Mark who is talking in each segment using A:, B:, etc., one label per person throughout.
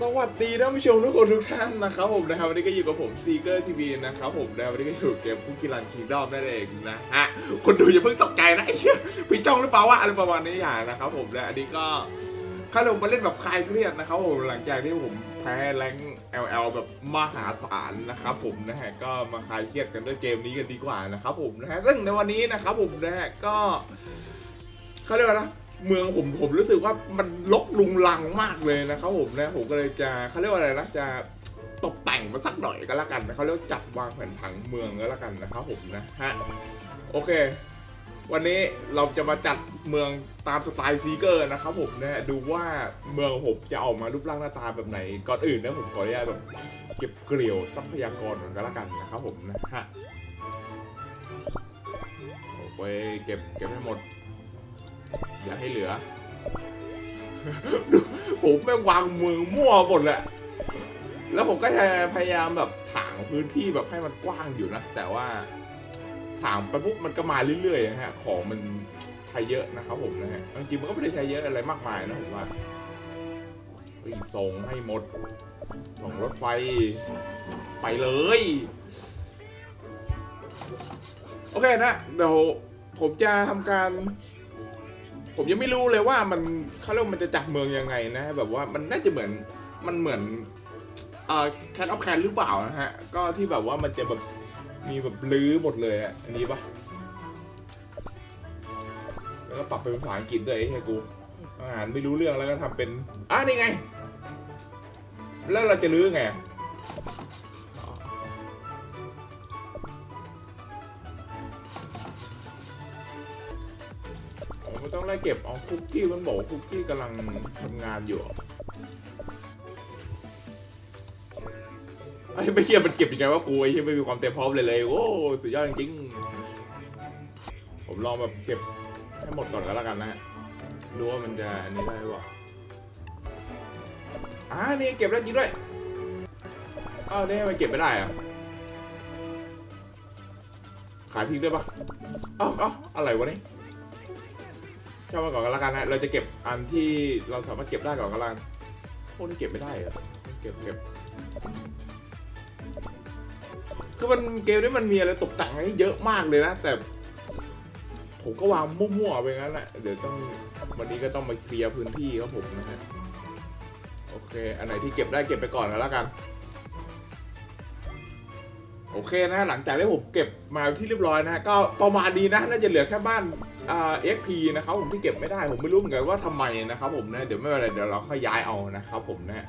A: สวัสดีท่านผู้ชมทุกคนทุกท่านนะครับผมนะครับวันนี้ก็อยู่กับผมซีเกอร์ทีวีนะครับผมนะวันนี้ก็อยู่เกมคุกกี้รันคีดอมนั่นเองนะฮะคนดูอย่าเพิ่งตกใจนะไอ้เหี้ยพี่จ้องหรือเปล่าวะอะไรประมาณนี้อย่างนะครับผมนะอันนี้ก็ข้าลงมาเล่นแบบคลายเครียดนะครับผมหลังจากที่ผมแพ้แรง LL แบบมหาศาลนะครับผมนะฮะก็มาคลายเครียดกันด้วยเกมนี้กันดีกว่านะครับผมนะฮะซึ่งในวันนี้นะครับผมนะฮะก็เขาเรียกว่านะ เมืองผมผมรู้สึกว่ามันลกลุงลังมากเลยนะครับผมนะผมก็เลยจะเขาเรียกว่าอะไรนะจะตกแต่งมาสักหน่อยก็แล้วกันนะเขาเรียกจัดวางแผนผังเมืองก็แล้วกันนะครับผมนะฮะโอเค วันนี้เราจะมาจัดเมืองตามสไตล์ซีเกอร์นะครับผมนะดูว่าเมืองผมจะออกมารูปร่างหน้าตาแบบไหนก่อนอื่นนะผมขออนุญาตแบบเก็บเกลียวทรัพยากรก่อนก็แล้วกันนะครับผมนะฮะโอเคเก็บเก็บให้หมด อย่าให้เหลือ ผมแม่งวางมือมั่วหมดแหละ แล้วผมก็จะพยายามแบบถางพื้นที่แบบให้มันกว้างอยู่นะ แต่ว่าถางไปปุ๊บมันก็มาเรื่อยๆนะฮะ ของมันใช้เยอะนะครับผมนะฮะ จริงๆมันก็ไม่ได้ใช้เยอะอะไรมากมายนะผมว่าส่งให้หมด ส่งรถไฟ ไปเลย โอเคนะ เดี๋ยวผมจะทำการ ผมยังไม่รู้เลยว่ามันเขาเรียกว่ามันจะจัดเมืองยังไงนะ แบบว่ามันน่าจะเหมือนมันเหมือนเอ่อแคทออฟแคนหรือเปล่านะฮะ ก็ที่แบบว่ามันจะแบบมีแบบลื้อหมดเลยอะอันนี้ปะแล้วก็ปรับเป็นภาษาอังกฤษด้วยไอ้เฮ้ยกูอ่านไม่รู้เรื่องแล้วก็ทำเป็นอะนี่ไง แล้วเราจะลื้อไง ต้องไล่เก็บอ๋อคุกกี้มันบอกว่าคุกกี้กำลังทำงานอยู่ไอ้ไม่เฮียมันเก็บยังไงวะกูไอ้เฮียไม่มีความเต็มพร้อมเลยเลยโอ้สุดยอดจริงๆผมลองแบบเก็บให้หมดก่อนก็แล้วกันนะฮะดูว่ามันจะอันนี้ได้หรือเปล่าอ่านี่เก็บได้จริงด้วยอ้าวนี่มันเก็บไม่ได้อะขายทิ้งได้ปะอ้าเอ้าอะไรวะนี่ เช่ามันก่อนก็แล้วกันนะเราจะเก็บอันที่เราสามารถเก็บได้ก่อนก็แล้วกันพวกนี้เก็บไม่ได้เหรอเก็บเก็บคือมันเกมนี้มันมีอะไรตกแต่งให้เยอะมากเลยนะ แต่ ผมก็วางมั่วๆไปงั้นแหละเดี๋ยวต้องวันนี้ก็ต้องมาเคลียร์พื้นที่ครับผมนะฮะโอเค อันไหนที่เก็บได้เก็บไปก่อนก็แล้วกันโอเคนะหลังจากที่ผมเก็บมาที่เรียบร้อยนะฮะก็ประมาณนี้นะน่าจะเหลือแค่บ้าน เอ่า XP นะครับผมที่เก็บไม่ได้ผมไม่รู้เหมือนกันว่าทำไมนะครับผมนะเดี๋ยวไม่เป็นไรเดี๋ยวเราค่อยย้ายเอานะครับผมนะ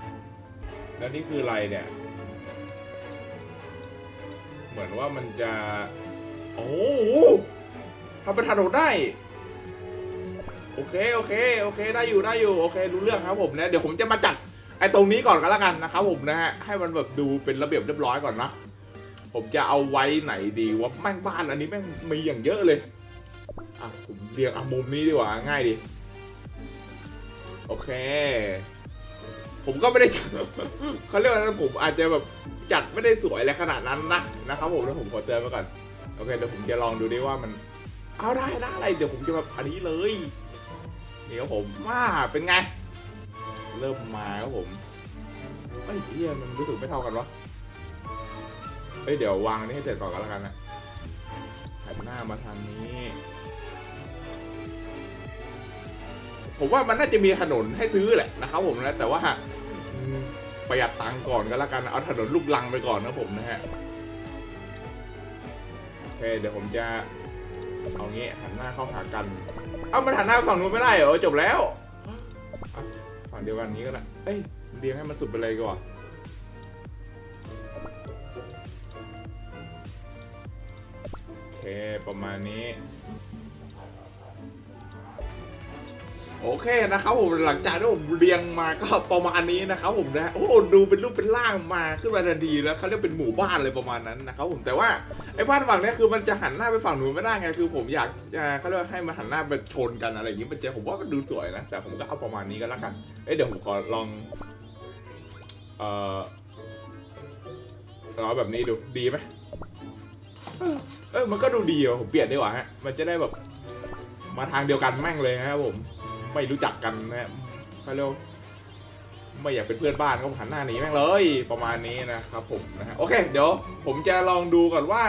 A: แล้วนี่คืออะไรเนี่ย เหมือนว่ามันจะโอ้ทำเป็นถนนได้โอเคโอเคโอเคได้อยู่ได้อยู่โอเครู้เรื่องครับผมนะเดี๋ยวผมจะมาจัดไอ้ตรงนี้ก่อนก็แล้วกันนะครับผมนะฮะให้มันแบบดูเป็นระเบียบเรียบร้อยก่อนนะผมจะเอาไว้ไหนดีว่าแม่งบ้านอันนี้แม่งมีอย่างเยอะเลย อะผมเรียงเอามุมนี้ดีกว่าง่ายดี โอเค ผมก็ไม่ได้เขาเรียกว่าอะไรผมอาจจะแบบจัดไม่ได้สวยอะไรขนาดนั้นนะนะครับผมแล้วผมขอเตือนไว้ก่อนโอเคเดี๋ยวผมจะลองดูดิว่ามัน เอาได้ได้อะไรเดี๋ยวผมจะแบบอันนี้เลยนี่ครับผมว่าเป็นไง เริ่มมาครับผมเอ้ยเฮียมันรู้สึกไม่เท่ากันวะเอ้ยเดี๋ยววางนนี้ให้เสร็จก่อนก็แล้วกันนะหันหน้ามาทางนี้ ผมว่ามันน่าจะมีถนนให้ซื้อแหละนะครับผมนะ แต่ว่าประหยัดตังค์ก่อนก็แล้วกันเอาถนนลูกลังไปก่อนนะผมนะฮะโอเคเดี๋ยวผมจะเอางี้หันหน้าเข้าหากัน เอามันหันหน้าฝั่งนู้นไม่ได้เหรอจบแล้วฝั่งเดียวกันนี้ก็ได้เอ้ยเรียงให้มันสุดไปเลยก่อนโอเคประมาณนี้ โอเคนะครับผมหลังจากที่ผมเรียงมาก็ประมาณนี้นะครับผมนะโอ้ดูเป็นรูปเป็นร่างมาขึ้นมาทันทีแล้วเขาเรียกเป็นหมู่บ้านเลยประมาณนั้นนะครับผมแต่ว่าไอ้บ้านฝั่งนี้คือมันจะหันหน้าไปฝั่งนู้นไม่ได้ไงคือผมอยากจะเขาเรียกให้มันหันหน้าไปชนกันอะไรอย่างนี้มันจะผมว่ามันดูสวยนะแต่ผมก็เอาประมาณนี้ก็แล้วกันเอ้เดี๋ยวผมขอลองเอ่อลองแบบนี้ดูดีไหมเออมันก็ดูดีอะผมเปลี่ยนดีกว่าฮะมันจะได้แบบมาทางเดียวกันแม่งเลยนะครับผม ไม่รู้จักกันนะฮะเขาเรียกว่าไม่อยากเป็นเพื่อนบ้านก็หันหน้าหนีแม่งเลยประมาณนี้นะครับผมนะฮะโอเค เดี๋ยวผมจะลองดูก่อนว่า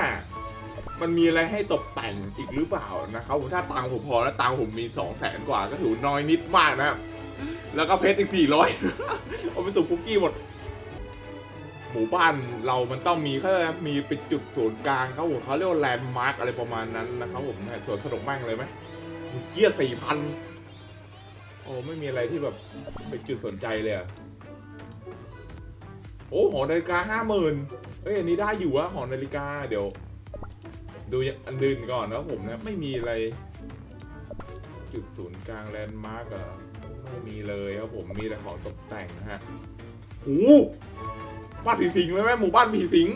A: มันมีอะไรให้ตกแต่งอีกหรือเปล่านะครับผมถ้าตังค์ผมพอแล้วตังค์ผมมีสองแสนกว่าก็ถือน้อยนิดมากนะครับแล้วก็เพชรอีกสี่ร้อยเอาไปส่งคุกกี้หมด หมู่บ้านเรามันต้องมีเขาเรียกอะไรมีเป็นจุดศูนย์กลางเขาผมเขาเรียกว่าแลนด์มาร์กอะไรประมาณนั้นนะครับผมนะสวนสนุกมากเลยไหมเฮียสี่พันโอ้ไม่มีอะไรที่แบบเป็นจุดสนใจเลยอะโอ้หอนาฬิกาห้าหมื่นเอ้ยอันนี้ได้อยู่วะหอนาฬิกาเดี๋ยว ดูอันอื่นก่อนนะผมนะไม่มีอะไร จุดศูนย์กลางแลนด์มาร์กอะไม่มีเลยครับผมมีแต่ของตกแต่งนะฮะโอ้โหบ้านผีสิงเลยไหมหมู่บ้านผีสิง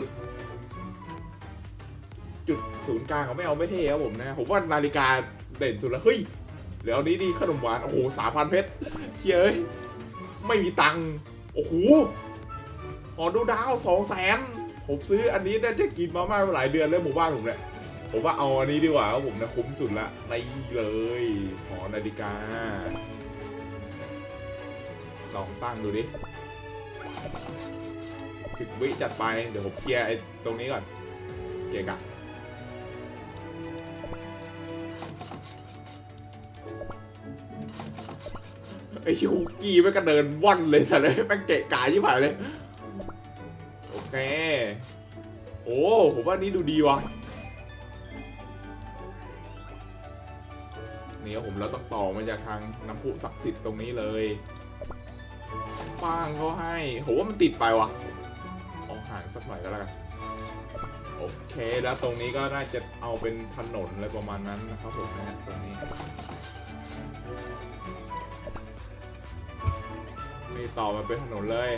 A: จุดศูนย์กลางเขาไม่เอาไม่เท่ครับผมนะ ผมว่านาฬิกาเด่นสุดล้วเฮ้ย เดี๋ยวนี้ดีขนมหวาน โอ้โหสามพันเพชรเฮ้ยเอ้ย ไม่มีตังค์โอ้โหหอดูดาวสองแสนผมซื้ออันนี้ได้จะกินมาม่ามาหลายเดือนแล้วหมู่บ้านผมเนี่ยผมว่าเอาอันนี้ดีกว่าครับผมนะคุ้มสุดละในเลยหอนาฬิกา ลองตั้งดูดิสิบวิจัดไป เดี๋ยวผมเคลียร์ไอ้ตรงนี้ก่อนเกะกะ ไอ้ชิวกี้แม่งก็เดินว่อนเลยแต่เลยแม่งเกะกะยิ่งผ่านเลย โอเค โอ้ผมว่านี่ดูดีว่ะนี่ผมเราต้องต่อมาจากทางน้ำพุศักดิ์สิทธิ์ตรงนี้เลยป้างเขาให้โหว่ามันติดไปว่ะออกห่างสักหน่อยก็แล้วกันโอเคแล้วตรงนี้ก็น่าจะเอาเป็นถนนอะไรประมาณนั้นนะครับผมนะตรงนี้ นี่ต่อมาเป็นถนนเลย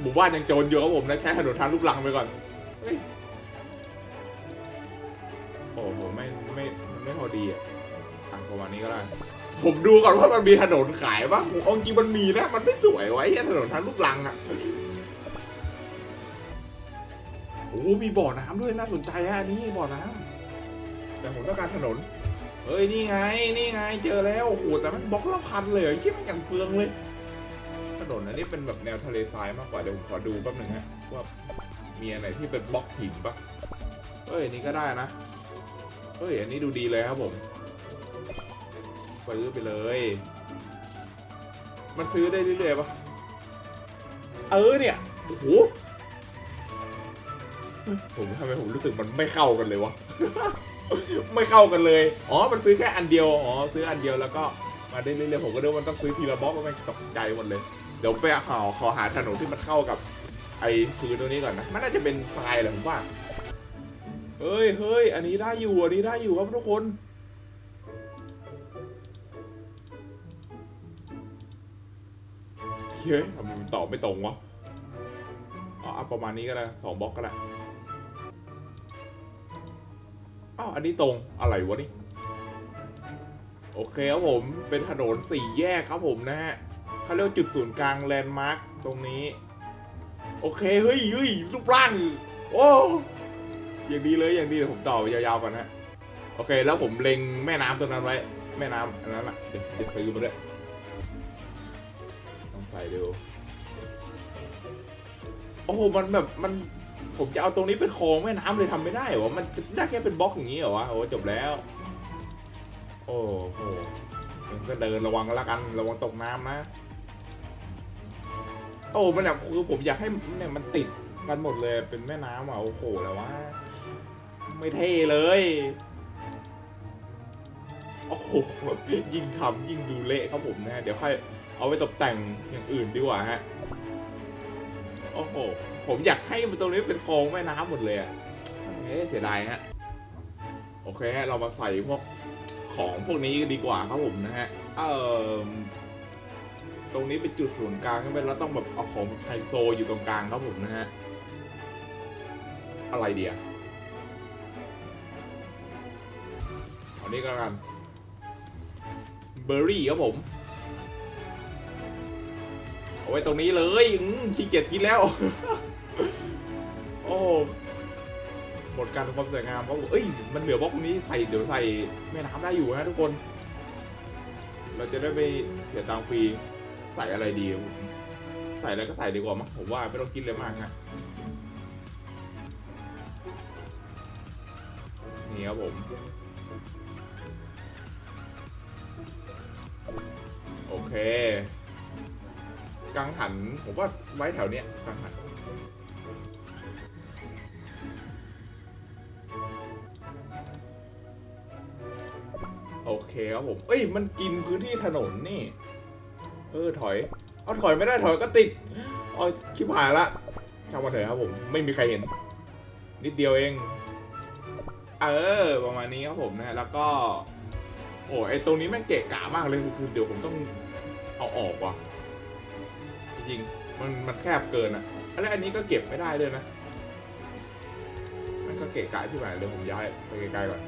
A: หมู่บ้านยังโจรอยู่ครับผมนะแค่ถนนทางลูกลังไปก่อนโอ้โหไม่ไม่ไม่พอดีอะทางประมาณนี้ก็ได้ผมดูก่อนว่ามันมีถนนขายปะผมจริงมันมีนะ มันไม่สวยไว้แค่ถนนทางลูกลังอะโอ้มีบ่อน้ำด้วยน่าสนใจอะนนี่บ่อน้ำแต่ผมต้องการถนน เฮ้ยนี่ไงนี่ไงเจอแล้วโอ้โหแต่มันบล็อกละพันเลยเหรอคิดมันกันเปลืองเลยถนนอันนี้เป็นแบบแนวทะเลทรายมากกว่าเดี๋ยวผมขอดูแป๊บหนึงฮะว่ามีอันไหนที่เป็นบล็อกหินปะเอ้ยนนี้ก็ได้นะเฮ้ยอันนี้ดูดีเลยครับผมซื้อไปเลย มันซื้อได้เรื่อยๆปะเออเนี่ยโอ้โห ผมทำไมผมรู้สึกมันไม่เข้ากันเลยวะ ไม่เข้ากันเลย อ๋อ มันซื้อแค่อันเดียว อ๋อ ซื้ออันเดียวแล้วก็มาได้เรื่อยๆผมก็นึกว่ามันต้องซื้อทีละบล็อกมันตกใจหมดเลย เดี๋ยวไปหาขอหาถนนที่มันเข้ากับ ไอ้พื้นตัวนี้ก่อนนะ มันน่าจะเป็นทรายแหละผมว่า เฮ้ยเฮ้ยอันนี้ได้อยู่ อันนี้ได้อยู่ครับทุกคนเฮ้ยทำไมมันตอบไม่ตรงวะอ๋อประมาณนี้ก็ได้สองบล็อกก็ได้ อ้าวอันนี้ตรงอะไรวะนี่ โอเคครับผมเป็นถนนสี่แยกครับผมนะฮะเขาเรียกว่าจุดศูนย์กลางแลนด์มาร์คตรงนี้ โอเคเฮ้ยเฮ้ยรูปร่าง โอ้อย่างดีเลยอย่างดีเลยผมต่อไปยาวๆก่อนนะโอเค แล้วผมเล็งแม่น้ำตรงนั้นไว้ แม่น้ำอันนั้นอะเดี๋ยวจะซื้อมาด้วยต้องใส่ดูโอ้โหมันแบบมัน ผมจะเอาตรงนี้เป็นคลองแม่น้ำเลยทำไม่ได้เหรอมันได้แค่เป็นบล็อกอย่างนี้เหรอวะโอ้จบแล้ว โอ้โหมันก็เดินระวังกันละกันระวังตกน้ำนะโอ้มันแบบคือผมอยากให้เนี่ยมันติดกันหมดเลยเป็นแม่น้ำอะโอ้โหแล้ววะไม่เท่เลยโอ้โหยิ่งทำยิ่งดูเละครับผมนะเดี๋ยวค่อยเอาไปตกแต่งอย่างอื่นดีกว่าฮะ อ้โห ผมอยากให้มันตรงนี้เป็นคลองแม่น้ำหมดเลยอะเอ๊ะเสียดายฮะ โอเคฮะ เรามาใส่พวกของพวกนี้ดีกว่าครับผมนะฮะ เอ่อ ตรงนี้เป็นจุดศูนย์กลางใช่ไหมเราต้องแบบเอาของไฮโซอยู่ตรงกลางครับผมนะฮะ อะไรเดียอันนี้ก็กันเบอร์รี่ครับผม ไว้ตรงนี้เลยขี้เกียจคิดแล้ว โอ้หมดการทำความสวยงามเพราะเอ้ย มันเหลือบล็อกนี้ใส่เดี๋ยวใส่แม่น้ำได้อยู่นะทุกคน เราจะได้ไม่เสียตังฟรีใส่อะไรดี ใส่อะไรก็ใส่ดีกว่ามั้งผมว่าไม่ต้องคิดเลยมากฮะนี่ครับผมโอเค กังหัน ผมว่าไว้แถวเนี้ยกังหัน โอเคครับผม เอ้ย มันกินพื้นที่ถนนนี่ เออ ถอย เอาถอยไม่ได้ถอยก็ติดเอาชิบหายละช่างมาเถอะครับผม ไม่มีใครเห็น นิดเดียวเอง เออ ประมาณนี้ครับผมนะ แล้วก็ โอ้ไอตรงนี้แม่งเกะกะมากเลยคือเดี๋ยวผมต้องเอาออกว่ะ ริง มันมันแคบเกินอะแล้วอันนี้ก็เก็บไม่ได้เลยนะ มันก็เกะกะที่ไหนเลยผมย้ายไปไกลๆก่อน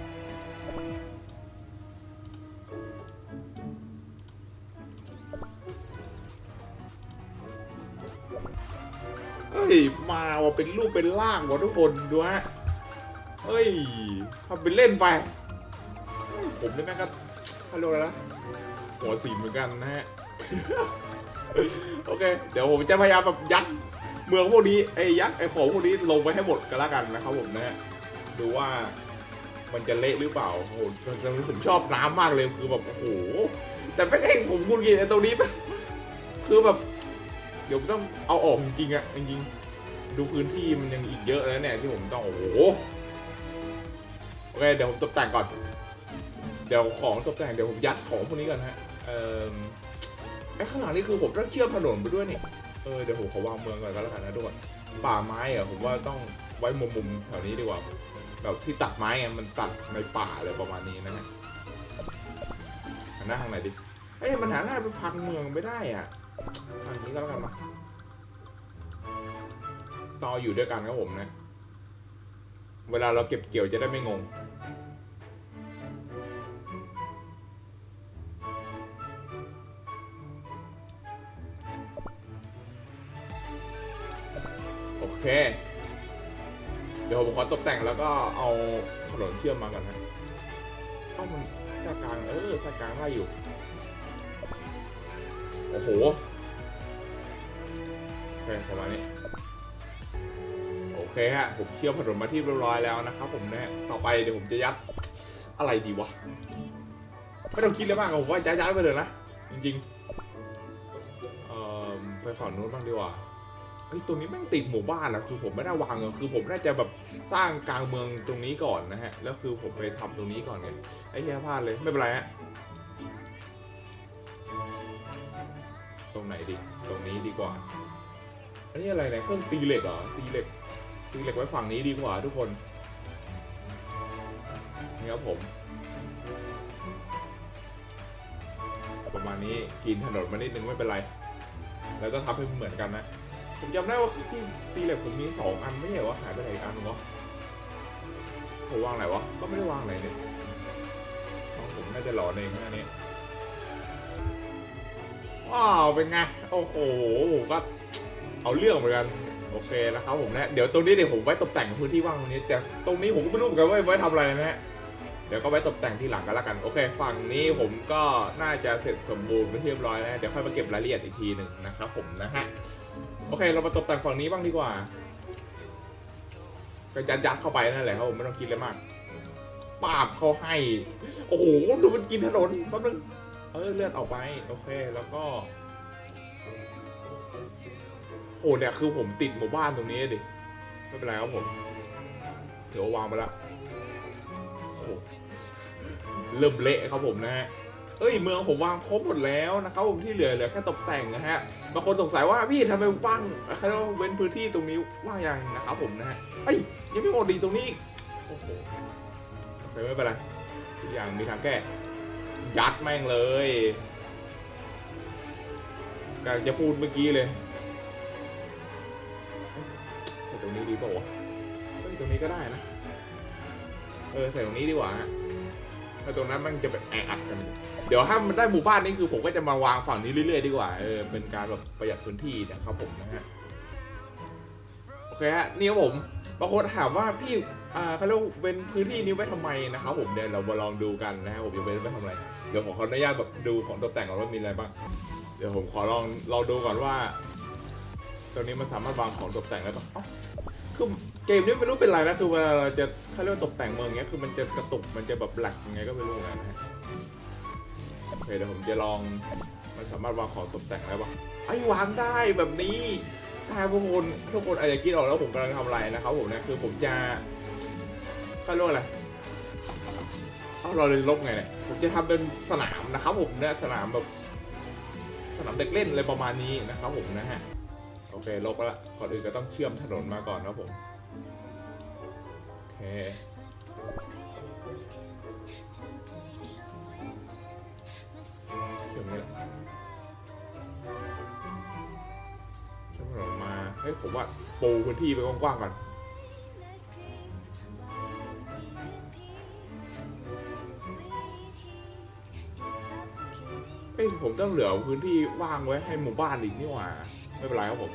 A: เฮ้ย มาว่าเป็นรูปเป็นร่างหมดทุกคนดูฮะเฮ้ยทำเป็นเล่นไป ผมนี่แม่งก็เขาเรียกว่าอะไรนะหัวสีเหมือนกันนะฮะ โอเค เดี๋ยวผมจะพยายามแบบยัดเมืองพวกนี้ไอ้ยัดไอ้ของพวกนี้ลงไปให้หมดกันละกันนะครับผมนะฮะดูว่ามันจะเละหรือเปล่าโอ้โหตอนนี้ผมชอบน้ำมากเลยคือแบบโอ้โหแต่ไม่เองผมคุณกินไอ้ตรงนี้ไปคือแบบ เดี๋ยวต้องเอาออกจริงๆอะจริงๆดูพื้นที่มันยังอีกเยอะแล้วเนี่ยที่ผมต้องโอ้โหโอเคเดี๋ยวผมตกแต่งก่อน เดี๋ยวของตกแต่งเดี๋ยวผมยัดของพวกนี้ก่อนฮะเอ่อ อ้ข้างหลังนี่คือผมต้องเชื่อมถนนไปด้วยนี่ เออเดี๋ยวผมขอวางเมืองก่อนก็แล้วกันนะทุกคนป่าไม้อะผมว่าต้องไว้มุมมุมๆแถวนี้ดีกว่า แบบที่ตัดไม้ไงมันตัดในป่าอะไรประมาณนี้นะฮะหนหน้าทางไหนดิเอ้ยมันหันหน้าไปพังเมืองไม่ได้อะทางนี้ก็แล้วกันมาต่ออยู่ด้วยกันครับผมนะ เวลาเราเก็บเกี่ยวจะได้ไม่งง เค เดี๋ยวผมขอตกแต่งแล้วก็เอาถนนเชื่อมมาก่อนนะเอ้ามันแค่กลาง เออแค่กลางได้อยู่ โอ้โหโอเคประมาณนี้โอเคฮะ ผมเชื่อมถนนมาที่เรียบร้อยแล้วนะครับผมนะต่อไปเดี๋ยวผมจะยัดอะไรดีวะ ไม่ต้องคิดเลยมากผมว่ายัดยัดไปเลยนะ จริงๆ เอ่อไปฝั่งนู้นบ้างดีกว่า เฮ้ยตรงนี้แม่งติดหมู่บ้านนะคือผมไม่ได้วางอะคือผมน่าจะแบบสร้างกลางเมืองตรงนี้ก่อนนะฮะ แล้วคือผมไปทำตรงนี้ก่อนไง ไอ้เหี้ยพลาดเลยไม่เป็นไรฮะ ตรงไหนดี ตรงนี้ดีกว่า อันนี้อะไรเนี่ยเครื่องตีเหล็กเหรอ ตีเหล็ก ตีเหล็กไว้ฝั่งนี้ดีกว่าทุกคนนี่ครับผม ประมาณนี้กินถนนมานิดนึงไม่เป็นไร แล้วก็ทำให้เหมือนกันนะ ผมจำได้ว่าที่ตีเหล็กผมมีสองอันไม่ใช่เหรอวะหายไปไหนอีกอันวะผมวางไหนวะ ก็ไม่ได้วางไหนเนี่ยของผมน่าจะหลอนเองนะอันนี้ว้าวเป็นไง โอ้โหมก็เอาเรื่องเหมือนกันโอเคนะครับผมนะเดี๋ยวตรงนี้เดี๋ยวผมไว้ตกแต่งพื้นที่ว่างตรงนี้ แต่ตรงนี้ผมก็ไม่รู้เหมือนกันว่าไว้ทำอะไรนะฮะเดี๋ยวก็ไว้ตกแต่งที่หลังกันละกัน โอเค ฝั่งนี้ผมก็น่าจะเสร็จสมบูรณ์ไปเรียบร้อยแล้วเดี๋ยวค่อยมาเก็บรายละเอียดอีกทีหนึ่งนะครับผมนะฮะ โอเคเรามาตกแต่งฝั่งนี้บ้างดีกว่า ก็ยัดยัดเข้าไปนั่นแหละครับผมไม่ต้องคิดเลยมากปาบเขาให้ โอ้โหดูมันกินถนนแป๊บนึงเออเลือนออกไป โอเคแล้วก็ โอ้เนี่ยคือผมติดหมู่บ้านตรงนี้ดิ ไม่เป็นไรครับผม เดี๋ยววางไปละโอ้เริ่มเละครับผมนะฮะ เอ้ยเมืองผมวางครบหมดแล้วนะครับผมที่เหลือเหลือแค่ตกแต่งนะฮะบางคนสงสัยว่าพี่ทำไมว่างเขาเรียกว่าเว้นพื้นที่ตรงนี้ว่างยังนะครับผมนะฮะเอ้ยยังไม่หมดดีตรงนี้โอ้โหโอเคไม่เป็นไรทุกอย่างมีทางแก้ยัดแม่งเลยกำลังจะพูดเมื่อกี้เลยใส่ตรงนี้ดีป่าวะเอ้ยตรงนี้ก็ได้นะ เออใส่ตรงนี้ดีกว่าฮะเพราะตรงนั้นมันจะแบบแออัดกัน ดี๋ยวถ้ามันได้หมู่บ้านนี่คือผมก็จะมาวางฝั่งนี้เรื่อยๆดีกว่าเออเป็นการแบบประหยัดพื้นที่นะครับผมนะฮะโอเคฮะนี่ครับผมบางคนถามว่าพี่อ่าเขาเรียกว่เป็นพื้นที่นี้ไว้ทำไมนะครับผมเดี๋ยวเรามาลองดูกันนะครับผมจะเป็นไว้ทำอะไรเดี๋ยวผมขออนุญาตแบบดูของตกแต่งก่อนว่ามีอะไรบ้างเดี๋ยวผมขอลองลองดูก่อนว่าตรงนี้มันสามารถวางของตกแต่งได้ปะคือเกมนี้ไม่รู้เป็นไรนะคือเวลาเราจะเขาเรียกว่ตกแต่งเมืองเงี้ยคือมันจะกระตุกมันจะแบบแหลกยังไงก็ไม่รู้เหมือนะฮะ เคเดี๋ยวผมจะลองมันสามารถวางของตกแต่งได้ปะไอ้วางได้แบบนี้ถ้าทุกคนทุกคนอาจจะคิดออกแล้วผมกำลังทำอะไรนะครับผมเนี่ยคือผมจะเขาเรียกอะไรเอาเราเลยลบไงเนี่ยผมจะทำเป็นสนามนะครับผมเนี่ยสนามแบบสนามเด็กเล่นอะไรประมาณนี้นะครับผมนะฮะโอเคลบแล้วละก่อนอื่นก็ต้องเชื่อมถนนมาก่อนนะผมโอเค มาเฮ้ยผมว่าปูพื้นที่ไปกว้างๆก่อนเฮ้ยผมต้องเหลือพื้นที่ว่างไว้ให้หมู่บ้านอีกนี่หว่า ไม่เป็นไรครับผม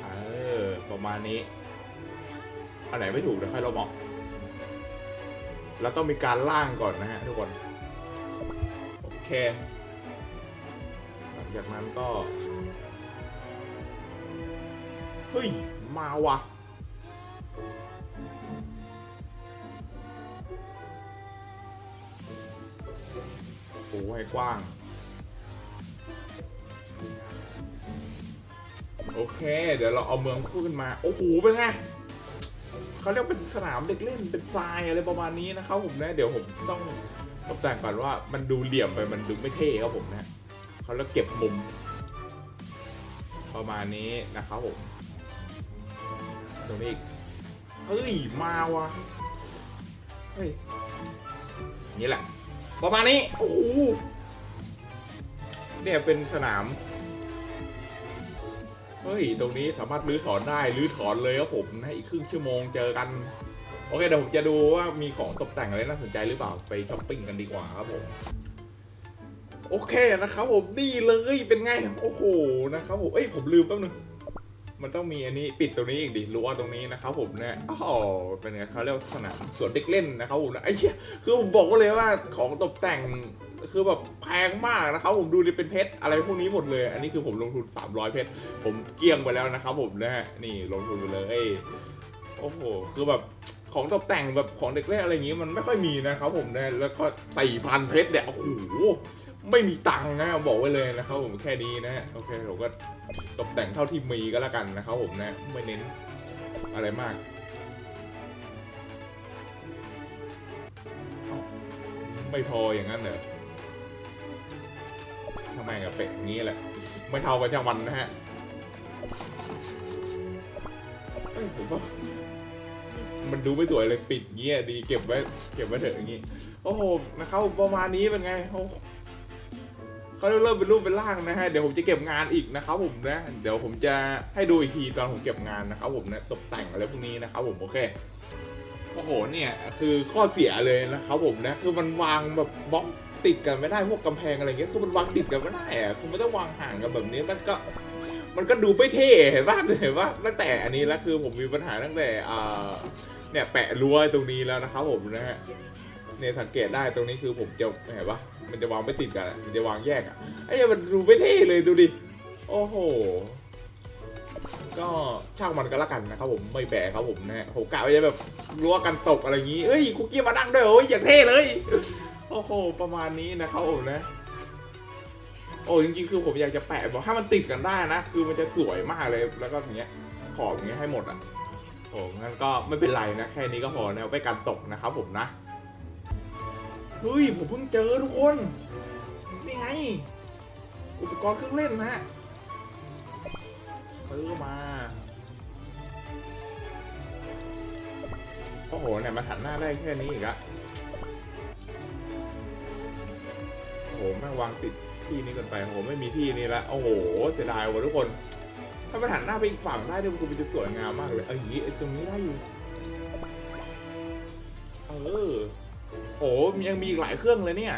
A: เออประมาณนี้ อันไหนไม่ถูกเดี๋ยวค่อยลบออกแล้วต้องมีการล่างก่อนนะฮะทุกคน โอเค หลังจากนั้นก็ เฮ้ย มาว่ะโอ้ยกว้าง โอเค เดี๋ยวเราเอาเมืองขึ้นมา โอ้โห เป็นไงเขาเรียกเป็นสนามเด็กเล่น เป็นทรายอะไรประมาณนี้นะครับผมนะ เดี๋ยวผมต้องตกแต่งก่อนว่ามันดูเหลี่ยมไป มันดูไม่เท่ครับผมนะเขาแล้วเก็บมุมประมาณนี้นะครับผม ตรงนี้อีกเฮ้ย มาว่ะเฮ้ย นี่แหละ ประมาณนี้ โอ้โหเนี่ยเป็นสนาม เฮ้ย ตรงนี้สามารถรื้อถอนได้ รื้อถอนเลยครับผมนะอีกครึ่งชั่วโมงเจอกัน โอเค เดี๋ยวผมจะดูว่ามีของตกแต่งอะไรน่าสนใจหรือเปล่า ไปช้อปปิ้งกันดีกว่าครับผม โอเคนะครับผมนี่เลย เป็นไง โอ้โห นะครับผม เอ้ย ผมลืมแป๊บนึง มันต้องมีอันนี้ปิดตรงนี้อีกดิรั้วตรงนี้นะครับผมเนี่ยอ๋อเป็นไงเขาเรียกว่าสนามสวนเด็กเล่นนะครับผมนะไอ้เหี้ยคือผมบอกเลยว่าของตกแต่งคือแบบแพงมากนะครับผมดูดิเป็นเพชรอะไรพวกนี้หมดเลย อันนี้คือผมลงทุน 300 เพชรผมเกี้ยงไปแล้วนะครับผมนะฮะนี่ลงทุนไปเลยโอ้โหคือแบบของตกแต่งแบบของเด็กเล่นอะไรอย่างงี้มันไม่ค่อยมีนะครับผมนะแล้วก็สี่พันเพชรเนี่ยโอ้โห ไม่มีตังค์นะบอกไว้เลยนะครับผมแค่นี้นะฮะโอเคผมก็ตกแต่งเท่าที่มีก็แล้วกันนะครับผมนะไม่เน้นอะไรมากไม่พออย่างนั้นเหรอทำไมกับเป็ดงนี้แหละ ไม่เท่ากันจังวันนะฮะเอ้ผมว่ามันดูไม่สวยเลยปิดเงี้ยดีเก็บไว้เก็บไว้เถอะอย่างงี้ โอ้โหนะครับประมาณนี้เป็นไงโอ้ เขาเริ่มเป็นรูปเป็นร่างนะฮะ เดี๋ยวผมจะเก็บงานอีกนะครับผมนะ เดี๋ยวผมจะให้ดูอีกทีตอนผมเก็บงานนะครับผมนะ ตกแต่งอะไรพวกนี้นะครับผมโอเค โอ้โห เนี่ยคือข้อเสียเลยนะครับผมนะ คือมันวางแบบบล็อกติดกันไม่ได้พวกกำแพงอะไรเงี้ย คือมันวางติดกันไม่ได้อะคือมันต้องวางห่างกันแบบนี้ มันก็มันก็ดูไม่เท่เห็นป่ะเห็นป่ะตั้งแต่อันนี้แล้วคือผมมีปัญหาตั้งแต่อ่าเนี่ยแปะรั้วตรงนี้แล้วนะครับผมนะฮะเนี่ยสังเกตได้ตรงนี้คือผมจะเห็นปะ มันจะวางไม่ติดกันอะมันจะวางแยกอะไอ้เนี่ยมันดูไม่เท่เลยดูดิ โอ้โห ก็ช่างมันก็แล้วกันนะครับผมไม่แปลครับผมนะฮะผมกะว่าจะแบบรั้วกันตกอะไรอย่างงี้เอ้ยคุกกี้มานั่งด้วยโอ้ยอย่างเท่เลย โอ้โห ประมาณนี้นะครับผมนะ โอ้จริงๆคือผมอยากจะแปะบอกถ้ามันติดกันได้นะ คือมันจะสวยมากเลยแล้วก็อย่างเงี้ยขอบอย่างเงี้ยให้หมดอะโอ้งั้นก็ไม่เป็นไรนะแค่นี้ก็พอนะไม่การตกนะครับผมนะ เฮ้ยผมเพิ่งเจอทุกคน นี่ไง อุปกรณ์เครื่องเล่นนะฮะซื้อมาโอ้โหเนี่ยมาหันหน้าได้แค่นี้อีกอะโอ้โหแม่งวางติดที่นี้เกันไปโอ้โหไม่มีที่นี่ละโอ้โหเสียดายว่ะทุกคน ถ้ามันหันหน้าไปอีกฝั่งได้เนี่ยมันจะสวยงามมากเลย เอออย่างนี้ไอ้ตรงนี้ได้อยู่ เออ โอ้ยังมีอีกหลายเครื่องเลยเนี่ย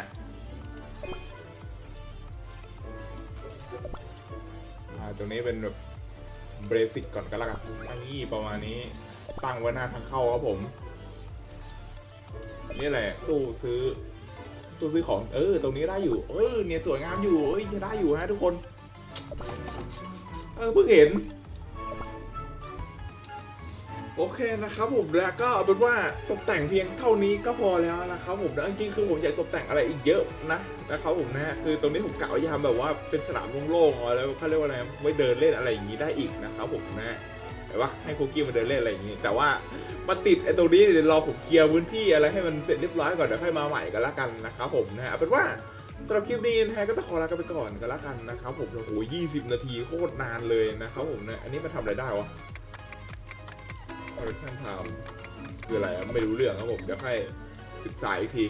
A: ตรงนี้เป็นแบบเบสิกก่อนก็แล้วกันนี่ประมาณนี้ ตั้งไว้หน้าทางเข้าครับผม นี่แหละตู้ซื้อตู้ซื้อของ เออ ตรงนี้ได้อยู่ เออ เนี่ยสวยงามอยู่ เอ้ยได้อยู่ฮะทุกคน เออเพิ่งเห็น โอเคนะครับผมแล้วก็เอาเป็นว่าตกแต่งเพียงเท่านี้ก็พอแล้วนะครับผมแล้วจริงๆคือผมอยากตกแต่งอะไรอีกเยอะนะนะครับผมนะคือตรงนี้ผมกะว่ายามแบบว่าเป็นสนามโล่งๆอาแล้วเขาเรียกว่าอะไรไว้เดินเล่นอะไรอย่างนี้ได้อีกนะครับผมนะแต่ว่าให้คุกกี้มาเดินเล่นอะไรอย่างนี้ แต่ว่ามาติดไอ้ตรงนี้เดี๋ยวรอผมเคลียร์พื้นที่อะไรให้มันเสร็จเรียบร้อยก่อนเดี๋ยวค่อยมาใหม่กันละกันนะครับผมนะเอาเป็นว่าสำหรับคลิปนี้นะฮะก็ต้องขอลากันไปก่อนกันละกันนะครับผมโอ้โห20นาทีโคตรนานเลยนะครับผมนะอันนี้มันทำอะไรได้วะ ออริจินไทม์คืออะไรอะไม่รู้เรื่องครับผมเดี๋ยวให้ศึกษาอีกที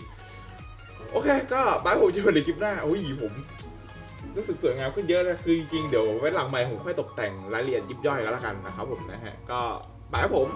A: โอเค ก็บายผมเจอกันในคลิปหน้าโอ้ยผมรู้สึกสวยงามขึ้นเยอะเลยคือจริงๆเดี๋ยวไว้หลังใหม่ผมค่อยตกแต่งรายละเอียดยิบย่อยกันแล้วกันนะครับผมนะฮะก็บายผม